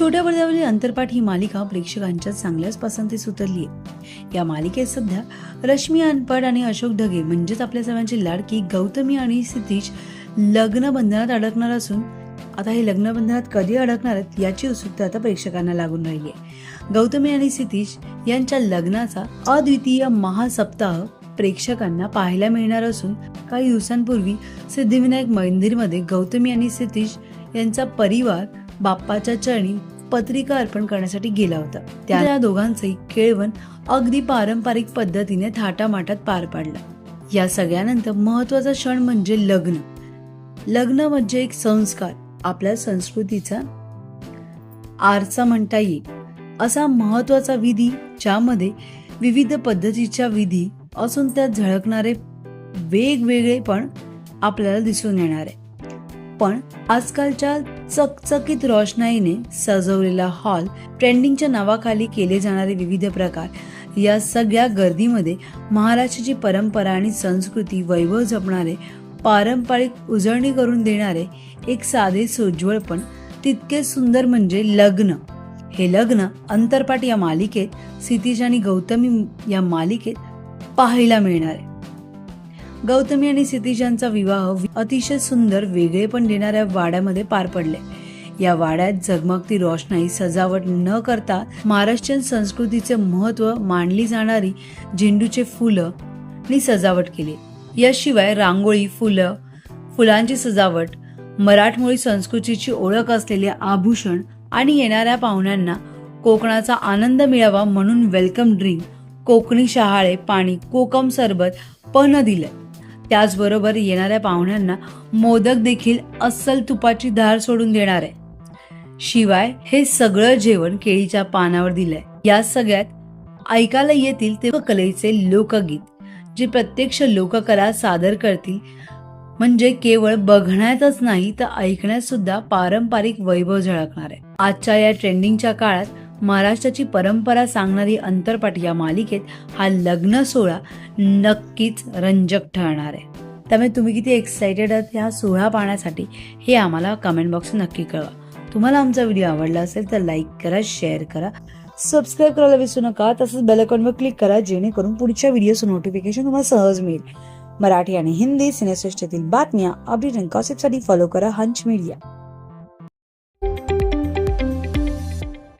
छोट्या पडद्यावरील अंतरपाठ ही मालिका प्रेक्षकांच्या चांगल्याच पसंतीस उतरली आहे या मालिकेत सध्या रश्मी अनपड आणि अशोक ढगे म्हणजेच आपल्या सर्वांची लाडकी गौतमी आणि सितीश लग्न बंधनात अडकणार असून आता हे लग्न बंधनात कधी अडकणार आहेत याची उत्सुकता आता प्रेक्षकांना लागून राहिली आहे गौतमी आणि सितीश यांच्या लग्नाचा अद्वितीय महासप्ताह प्रेक्षकांना पाहायला मिळणार असून काही दिवसांपूर्वी सिद्धिविनायक मंदिरमध्ये गौतमी आणि सितीश यांचा परिवार बाप्पाच्या चरणी पत्रिका अर्पण करण्यासाठी गेला होता. त्या या दोघांचंही केळवण अगदी पारंपरिक पद्धतीने थाटामाटात पार पाडला. या सगळ्यानंतर महत्त्वाचा क्षण म्हणजे लग्न. लग्न म्हणजे एक संस्कार. आपल्या संस्कृतीचा आरसा म्हणता येईल. असा महत्त्वाचा विधी ज्यामध्ये विविध पद्धतीच्या विधी असून त्यात झळकणारे वेगवेगळे पण आपल्याला दिसून येणार. आहे पण आजकालच्या चकचकीत रोषणाईने सजवलेला हॉल ट्रेंडिंगच्या नावाखाली केले जाणारे विविध प्रकार. या सगळ्या गर्दीमध्ये महाराष्ट्राची परंपरा आणि संस्कृती वैभव जपणारे पारंपरिक उजळणी करून देणारे एक साधे सोज्वळ पण तितके सुंदर म्हणजे लग्न. हे लग्न अंतरपाठ या मालिकेत सितीश आणि गौतमी या मालिकेत पाहायला मिळणार आहे. गौतमी आणि सितीश यांचा विवाह अतिशय सुंदर वेगळेपण देणाऱ्या वाड्यामध्ये पार पडले. या वाड्यात झगमगती रोषणाई सजावट न करता महाराष्ट्रीयन संस्कृतीचे महत्त्व मांडली जाणारी झेंडूचे फुलं आणि सजावट केली. याशिवाय रांगोळी फुलं फुलांची सजावट मराठमोळी संस्कृतीची ओळख असलेले आभूषण आणि येणाऱ्या पाहुण्यांना कोकणाचा आनंद मिळावा म्हणून वेलकम ड्रिंक कोकणी शहाळे पाणी कोकम सरबत पण दिलंय त्याचबरोबर येणाऱ्या पाहुण्यांना मोदक देखील अस्सल तुपाची धार सोडून देणार आहे. शिवाय हे सगळं जेवण केळीच्या पानावर दिलंय. या सगळ्यात ऐकायला येतील ते कलेचे लोकगीत जे प्रत्यक्ष लोककला सादर करतील. म्हणजे केवळ बघण्यातच नाही तर ऐकण्यात सुद्धा पारंपरिक वैभव झळकणार आहे. आजच्या या ट्रेंडिंगच्या काळात महाराष्ट्राची परंपरा सांगणारी अंतरपाठ या मालिकेत हा लग्न सोहळा नक्कीच रंजक ठरणार आहे. त्यामुळे तुम्ही किती एक्साइटेड आहात हा सोहळा पाहण्यासाठी हे आम्हाला कमेंट बॉक्स नक्की कळवा. तुम्हाला आमचा व्हिडिओ आवडला असेल तर लाईक करा शेअर करा सबस्क्राईब करायला विसरू नका. तसंच बेलकॉनवर क्लिक करा जेणेकरून पुढच्या व्हिडिओचं नोटिफिकेशन तुम्हाला सहज मिळेल. मराठी आणि हिंदी सिनेसृष्टीतील बातम्या अपडेट अँड गॉसिपसाठी फॉलो करा हंच मीडिया